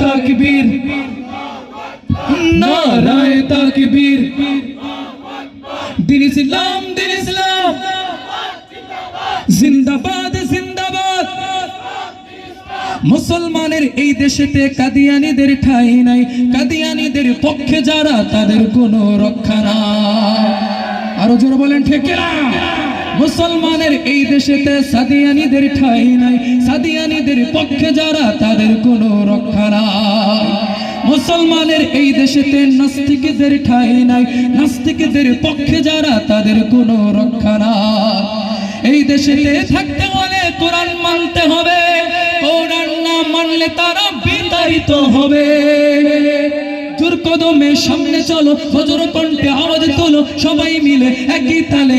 তাকবীর। নারায় তাকবীর। দিন ইসলাম দিন ইসলাম। জিন্দাবাদ জিন্দাবাদ। মুসলমানের এই দেশেতে কাদিয়ানিদের ঠাঁই নাই। কাদিয়ানিদের পক্ষে যারা, তাদের কোনো রক্ষা না আরও জোরে বলেন, ঠিক না মুসলমানের এই দেশেতে সাদিয়ানিদের ঠাঁই নাই। সাদিয়ানিদের পক্ষে যারা, তাদের কোনো রক্ষা না মুসলমানের এই দেশেতে নাস্তিকদের ঠাঁই নাই। নাস্তিকদের পক্ষে যারা, তাদের কোনো রক্ষা না এই দেশেতে থাকতে হলে কোরআন মানতে হবে। কোরআন না মানলে তারা বিতাড়িত হবে। জোর সামনে চলো, ফজর কণ্ঠে আওয়াজ তোলো, সবাই মিলে একই তালে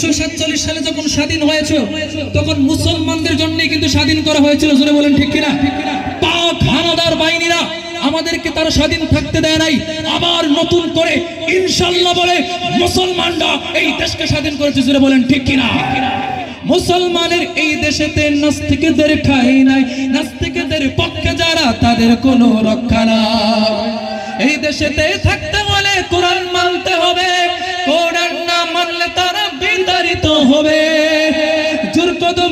উনিশশো সাতচল্লিশ সালে যখন স্বাধীন হয়েছে তখন মুসলমানদের জন্যই কিন্তু স্বাধীন করা হয়েছিল জুড়ে বলেন ঠিক কিনা? পাক হানাদার বাহিনীরা আমাদেরকে তারা স্বাধীন থাকতে দেয় নাই, আবার নতুন করে ইনশাল্লাহ বলে মুসলমানরা এই দেশকে স্বাধীন করেছে জুড়ে বলেন ঠিক কিনা? মুসলমানের এই দেশেতে নাস্তিকদের ঠাই নাই, নাস্তিকদের পক্ষে যারা তাদের কোনো রক্ষা নাই। এই দেশেতে থাকতে হলে কোরআন মানতে